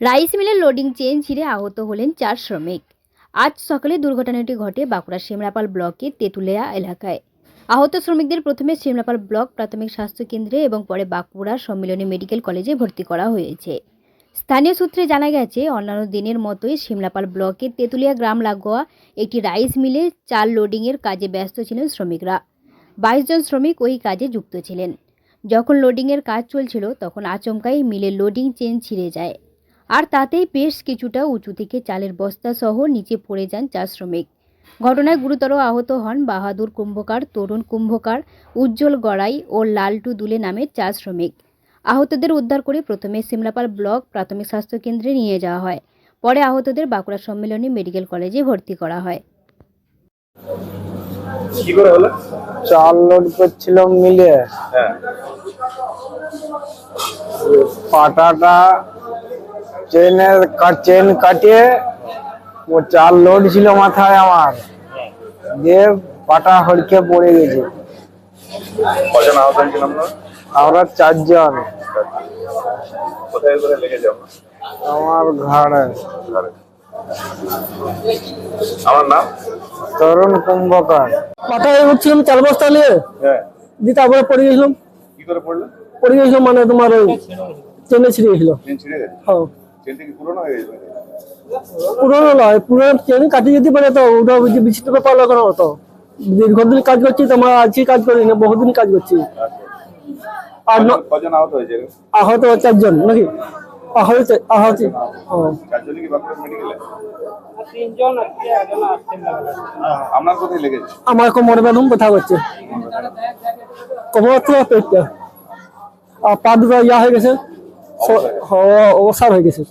Rice মিলের loading chain ছিঁড়ে আহত হলেন চার শ্রমিক। আজ সকালে দুর্ঘটনাটি ঘটে বাঁকুড়া সিমলাপাল ব্লকের তেঁতুলিয়া এলাকায়। আহত শ্রমিকদের প্রথমে সিমলাপাল ব্লক প্রাথমিক স্বাস্থ্য কেন্দ্রে এবং পরে বাঁকুড়া সম্মিলনী মেডিকেল কলেজে ভর্তি করা হয়েছে। স্থানীয় সূত্রে জানা গেছে, অন্যান্য দিনের মতোই শিমলাপাল ব্লকের তেঁতুলিয়া গ্রাম লাগোয়া একটি রাইস মিলে চাল লোডিংয়ের কাজে ব্যস্ত ছিলেন শ্রমিকরা। বাইশ জন শ্রমিক ওই কাজে যুক্ত ছিলেন। যখন লোডিংয়ের কাজ চলছিল, তখন আচমকাই মিলে লোডিং চেন ছিঁড়ে যায়। আর তাতেই বেশ কিছুটা উঁচু থেকে চালের বস্তা সহ নিচে পড়ে যান চা শ্রমিক। ঘটনায় গুরুতর আহত হন বাহাদুর কুম্ভকার তরুণ কুম্ভকার উজ্জ্বল গড়াই ও লালটু দুলে নামের চা শ্রমিক। আহতদের উদ্ধার করে প্রথমে সিমলাপাল ব্লক প্রাথমিক স্বাস্থ্য কেন্দ্রে নিয়ে যাওয়া হয়। পরে আহতদের বাঁকুড়া সম্মেলনী মেডিকেল কলেজে ভর্তি করা হয়। চাল লোড করছিল মিলে। হ্যাঁ। পাটাটা চেনের চেন কাটিয়ে ও চাল লোড ছিল মাথায় আমার। দিয়ে পাটা হড়কে পড়ে গেছে। আমরা চারজন। আমার ঘরে ঘরে। আমার নাম? তরুণ কুম্ভকার। পাটায় উঠছিলাম চার বস্তা নিয়ে। হ্যাঁ। দিয়ে তারপরে পড়ে গেছিলাম। কি করে পড়ল পড়ে গেছিলাম মানে তোমার ওই ট্রেনে ছিঁড়ে গেছিল। ছিঁড়ে গেছে? হ্যাঁ। পুরোনো হয়ে নয় পুরোনো ট্রেন কাটিয়ে যেতে পারে তো ওটা ওই যে বিচিত্র ব্যাপার লাগানো হতো দীর্ঘদিন কাজ করছি তো আমরা আজকে কাজ করি না বহুদিন কাজ করছি। আর আহত চারজন নাকি? আহত আহত আমার কোমরে বেদম ব্যথা করছে কোমর পেটটা? আর পা দুটো ইয়া হয়ে গেছে। অবসাদ হয়ে গেছে